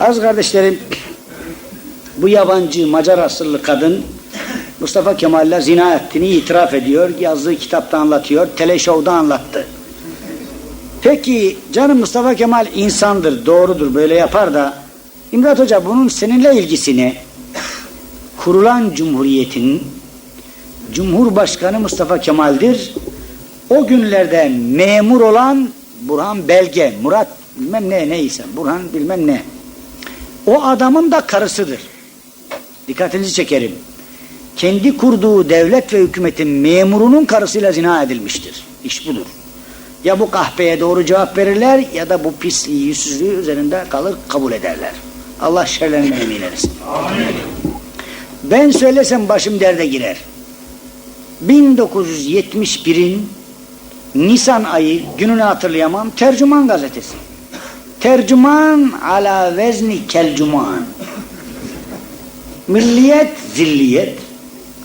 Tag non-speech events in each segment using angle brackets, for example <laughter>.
Az kardeşlerim, bu yabancı Macar asıllı kadın Mustafa Kemal'le zina ettiğini itiraf ediyor. Yazdığı kitapta anlatıyor. Teleşov'da anlattı. Peki canım Mustafa Kemal insandır, doğrudur, böyle yapar da İmdat Hoca bunun seninle ilgisini kurulan cumhuriyetin Cumhurbaşkanı Mustafa Kemal'dir. O günlerde memur olan Burhan Belge, Murat bilmem ne neyse, Burhan bilmem ne. O adamın da karısıdır. Dikkatinizi çekerim. Kendi kurduğu devlet ve hükümetin memurunun karısıyla zina edilmiştir. İş budur. Ya bu kahpeye doğru cevap verirler ya da bu pisliği, yüzsüzlüğü üzerinde kalır kabul ederler. Allah şerlerinden emin etsin. Ben söylesem başım derde girer. 1971'in Nisan ayı gününü hatırlayamam Tercüman gazetesi. Tercüman ala vezni kelcüman. Milliyet, zilliyet.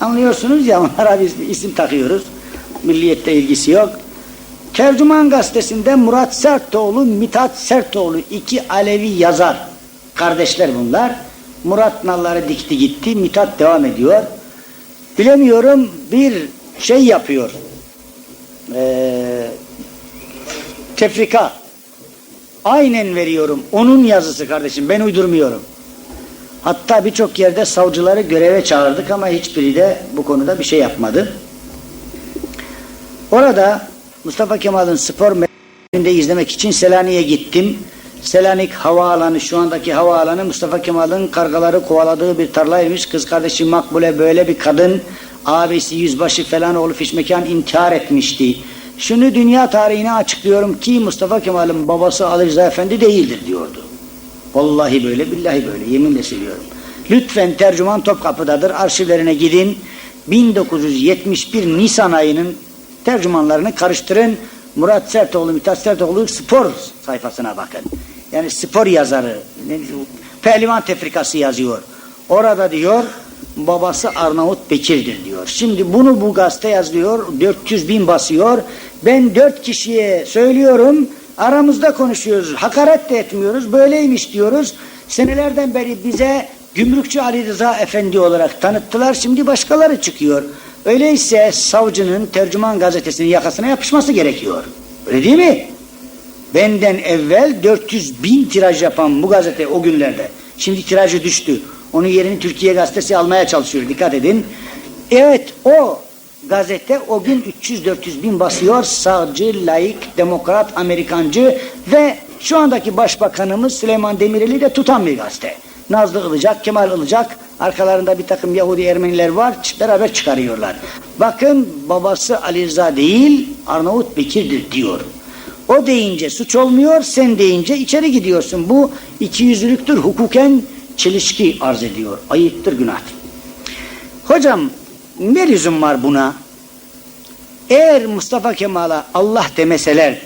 Anlıyorsunuz ya onlara biz isim takıyoruz. Milliyette ilgisi yok. Tercüman gazetesinde Murat Sertoğlu, Mithat Sertoğlu iki Alevi yazar. Kardeşler bunlar. Murat nalları dikti gitti, Mithat devam ediyor. Bilemiyorum bir şey yapıyor. Ee, tefrika. Aynen veriyorum. Onun yazısı kardeşim. Ben uydurmuyorum. Hatta birçok yerde savcıları göreve çağırdık ama hiçbiri de bu konuda bir şey yapmadı. Orada Mustafa Kemal'in spor merkezinde izlemek için Selanik'e gittim. Selanik havaalanı şu andaki havaalanı Mustafa Kemal'in kargaları kovaladığı bir tarlaymış. Kız kardeşi Makbule böyle bir kadın abisi yüzbaşı falan oğlu fişmekan intihar etmişti. Şunu dünya tarihine açıklıyorum ki Mustafa Kemal'in babası Ali Rıza Efendi değildir diyordu. Vallahi böyle billahi böyle yeminle söylüyorum. Lütfen tercüman Topkapı'dadır arşivlerine gidin. 1971 Nisan ayının tercümanlarını karıştırın. Murat Sertoğlu, Mithat Sertoğlu spor sayfasına bakın. Yani spor yazarı, pehlivan tefrikası yazıyor. Orada diyor babası Arnavut Bekir'dir diyor. Şimdi bunu bu gazete yazıyor, 400 bin basıyor. Ben dört kişiye söylüyorum, aramızda konuşuyoruz, hakaret de etmiyoruz, böyleymiş diyoruz. Senelerden beri bize Gümrükçü Ali Rıza Efendi olarak tanıttılar, şimdi başkaları çıkıyor. Öyleyse savcının tercüman gazetesinin yakasına yapışması gerekiyor. Öyle değil mi? Benden evvel 400 bin tiraj yapan bu gazete o günlerde. Şimdi tirajı düştü. Onun yerini Türkiye gazetesi almaya çalışıyor. Dikkat edin. Evet o gazete o gün 300-400 bin basıyor. Sağcı, laik, demokrat, Amerikancı ve şu andaki başbakanımız Süleyman Demirel'i de tutan bir gazete. Nazlı Ilıcak, Kemal Ilıcak, arkalarında bir takım Yahudi Ermeniler var, beraber çıkarıyorlar. Bakın babası Ali Rıza değil, Arnavut Bekir'dir diyor. O deyince suç olmuyor, sen deyince içeri gidiyorsun. Bu ikiyüzlülüktür, hukuken çelişki arz ediyor. Ayıptır, günahtır. Hocam, ne lüzum var buna? Eğer Mustafa Kemal'a Allah demeseler,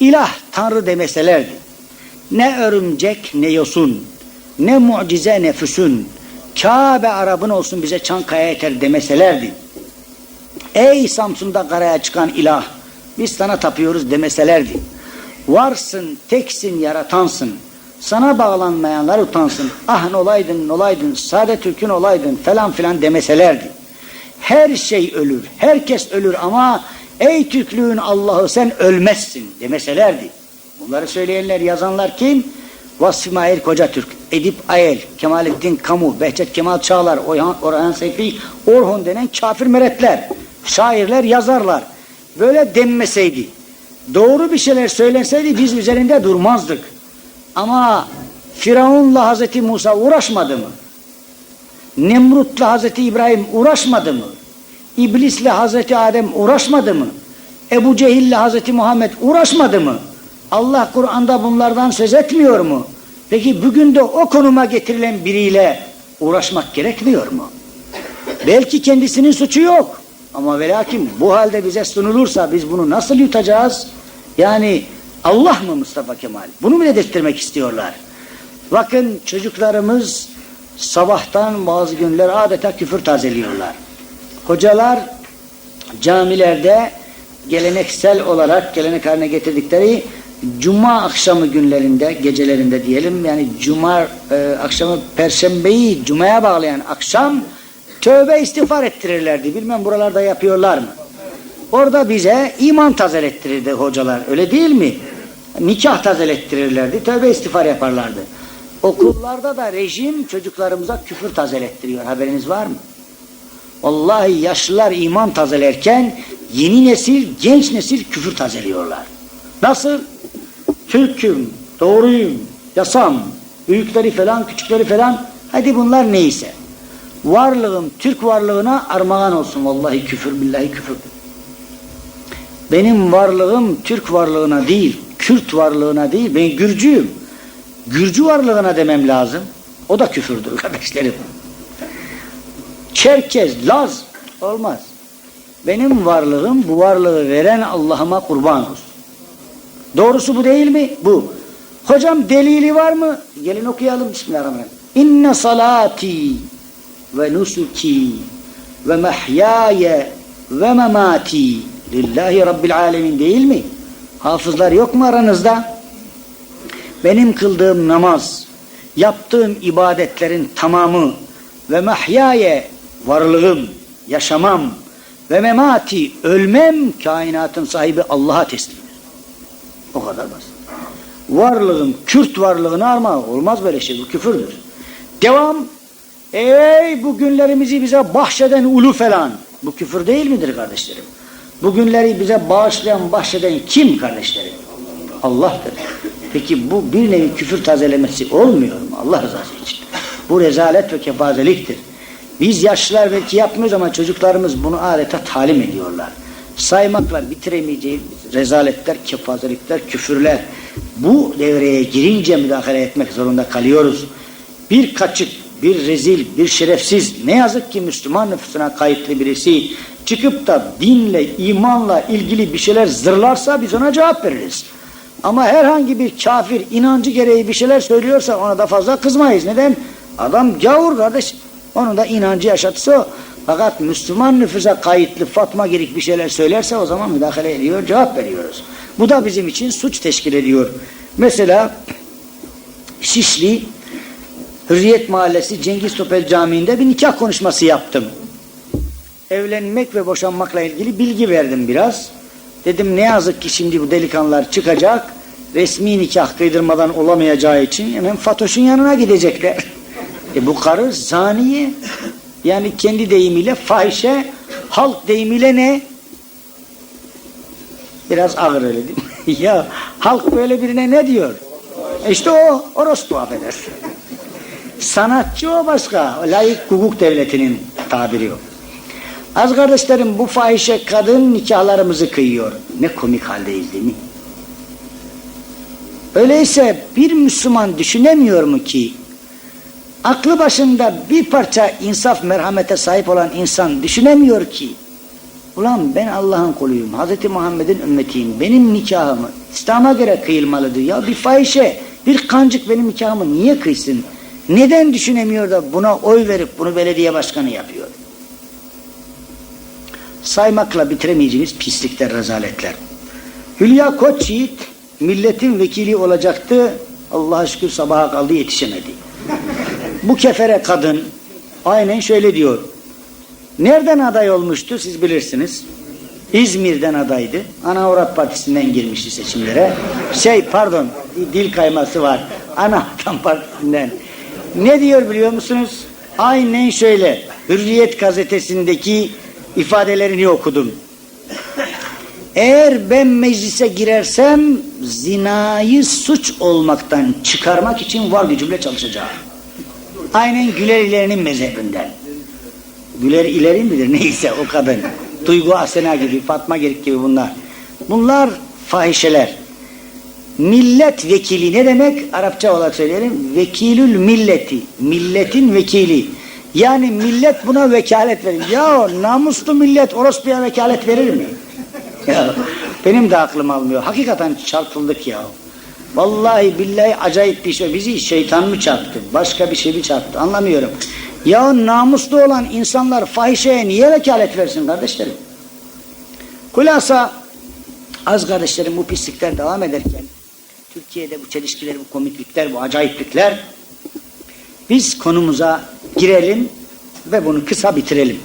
ilah, Tanrı demeselerdi, ne örümcek ne yosun, ne mucize ne füsun, Kabe Arap'ın olsun bize Çankaya yeter demeselerdi. Ey Samsun'da karaya çıkan ilah, biz sana tapıyoruz demeselerdi. Varsın, teksin, yaratansın. Sana bağlanmayanlar utansın. Ah ne olaydın, ne olaydın, sade Türk'ün olaydın falan filan demeselerdi. Her şey ölür, herkes ölür ama ey Türklüğün Allah'ı sen ölmezsin demeselerdi. Bunları söyleyenler, yazanlar kim? Vasfi Mahir Kocatürk, Edip Ayel, Kemalettin Kamu, Behçet Kemal Çağlar, Orhan Seyfi, Orhun denen kafir meretler, şairler, yazarlar. Böyle denmeseydi, doğru bir şeyler söylenseydi biz üzerinde durmazdık. Ama Firavun'la Hazreti Musa uğraşmadı mı? Nemrut'la Hazreti İbrahim uğraşmadı mı? İblis'le Hazreti Adem uğraşmadı mı? Ebu Cehil'le Hazreti Muhammed uğraşmadı mı? Allah Kur'an'da bunlardan söz etmiyor mu? Peki bugün de o konuma getirilen biriyle uğraşmak gerekmiyor mu? Belki kendisinin suçu yok. Ama velakin bu halde bize sunulursa biz bunu nasıl yutacağız? Yani Allah mı Mustafa Kemal? Bunu mu dedirtmek istiyorlar? Bakın çocuklarımız sabahtan bazı günler adeta küfür tazeliyorlar. Hocalar camilerde geleneksel olarak gelenek haline getirdikleri Cuma akşamı günlerinde, gecelerinde diyelim yani Cuma e, akşamı Perşembeyi Cuma'ya bağlayan akşam tövbe istiğfar ettirirlerdi. Bilmem buralarda yapıyorlar mı? Orada bize iman tazelettirirdi hocalar. Öyle değil mi? Nikah tazelettirirlerdi. Tövbe istiğfar yaparlardı. Okullarda da rejim çocuklarımıza küfür tazelettiriyor. Haberiniz var mı? Vallahi yaşlılar iman tazelerken yeni nesil, genç nesil küfür tazeliyorlar. Nasıl? Türk'üm, doğruyum, yasam, büyükleri falan, küçükleri falan. Hadi bunlar neyse. Varlığım Türk varlığına armağan olsun. Vallahi küfür, billahi küfür. Benim varlığım Türk varlığına değil, Kürt varlığına değil, ben Gürcüyüm. Gürcü varlığına demem lazım. O da küfürdür <laughs> kardeşlerim. Çerkez, Laz olmaz. Benim varlığım bu varlığı veren Allah'ıma kurban olsun. Doğrusu bu değil mi? Bu. Hocam delili var mı? Gelin okuyalım Bismillahirrahmanirrahim. İnne salati ve nusuki ve mahyaya ve memati lillahi rabbil alemin değil mi? Hafızlar yok mu aranızda? Benim kıldığım namaz, yaptığım ibadetlerin tamamı ve mahyaye varlığım, yaşamam ve memati ölmem kainatın sahibi Allah'a teslimdir. O kadar basit. Varlığım Kürt varlığına arma olmaz böyle şey bu küfürdür. Devam. Ey bu günlerimizi bize bahşeden ulu falan. Bu küfür değil midir kardeşlerim? Bu günleri bize bağışlayan, bahşeden kim kardeşlerim? Allah'tır. Peki bu bir nevi küfür tazelemesi olmuyor mu Allah rızası için? Bu rezalet ve kefazeliktir. Biz yaşlılar belki yapmıyoruz ama çocuklarımız bunu adeta talim ediyorlar. Saymakla bitiremeyeceğimiz rezaletler, kefazelikler, küfürler. Bu devreye girince müdahale etmek zorunda kalıyoruz. Bir kaçık, bir rezil, bir şerefsiz ne yazık ki Müslüman nüfusuna kayıtlı birisi çıkıp da dinle, imanla ilgili bir şeyler zırlarsa biz ona cevap veririz. Ama herhangi bir kafir inancı gereği bir şeyler söylüyorsa ona da fazla kızmayız. Neden? Adam gavur kardeş. Onun da inancı yaşatısı o. Fakat Müslüman nüfusa kayıtlı Fatma Girik bir şeyler söylerse o zaman müdahale ediyor, cevap veriyoruz. Bu da bizim için suç teşkil ediyor. Mesela Şişli Hürriyet Mahallesi Cengiz Topel Camii'nde bir nikah konuşması yaptım. Evlenmek ve boşanmakla ilgili bilgi verdim biraz. Dedim ne yazık ki şimdi bu delikanlılar çıkacak. Resmi nikah kıydırmadan olamayacağı için hemen Fatoş'un yanına gidecekler. <laughs> E bu karı zaniye. Yani kendi deyimiyle fahişe, halk deyimiyle ne? Biraz ağır öyle değil mi? <laughs> ya halk böyle birine ne diyor? E işte o, orospu affedersin. Sanatçı o başka. Layık hukuk devletinin tabiri o. Az kardeşlerim bu fahişe kadın nikahlarımızı kıyıyor. Ne komik haldeyiz değil mi? Öyleyse bir Müslüman düşünemiyor mu ki aklı başında bir parça insaf merhamete sahip olan insan düşünemiyor ki ulan ben Allah'ın kuluyum, Hz. Muhammed'in ümmetiyim, benim nikahımı İslam'a göre kıyılmalıdır. Ya bir fahişe, bir kancık benim nikahımı niye kıysın? Neden düşünemiyor da buna oy verip bunu belediye başkanı yapıyor? Saymakla bitiremeyeceğimiz pislikler, rezaletler. Hülya Koçyiğit milletin vekili olacaktı. Allah'a şükür sabaha kaldı yetişemedi. Bu kefere kadın aynen şöyle diyor. Nereden aday olmuştu siz bilirsiniz. İzmir'den adaydı. Anavrat Partisi'nden girmişti seçimlere. Şey pardon dil kayması var. Anavrat Partisi'nden. Ne diyor biliyor musunuz? Aynen şöyle. Hürriyet gazetesindeki ifadelerini okudum. Eğer ben meclise girersem zinayı suç olmaktan çıkarmak için var gücümle çalışacağım. Aynen Güler İleri'nin mezhebinden. Güler İleri midir <laughs> neyse o kadın. Duygu Asena gibi, Fatma Gerik gibi bunlar. Bunlar fahişeler. Milletvekili ne demek? Arapça olarak söyleyelim. Vekilül milleti. Milletin vekili. Yani millet buna vekalet verir. Ya namuslu millet orospuya vekalet verir mi? Ya, benim de aklım almıyor. Hakikaten çarpıldık ya. Vallahi billahi acayip bir şey. Bizi şeytan mı çarptı? Başka bir şey mi çarptı? Anlamıyorum. Ya namuslu olan insanlar fahişeye niye vekalet versin kardeşlerim? Kulasa az kardeşlerim bu pislikler devam ederken Türkiye'de bu çelişkiler, bu komiklikler, bu acayiplikler. Biz konumuza girelim ve bunu kısa bitirelim.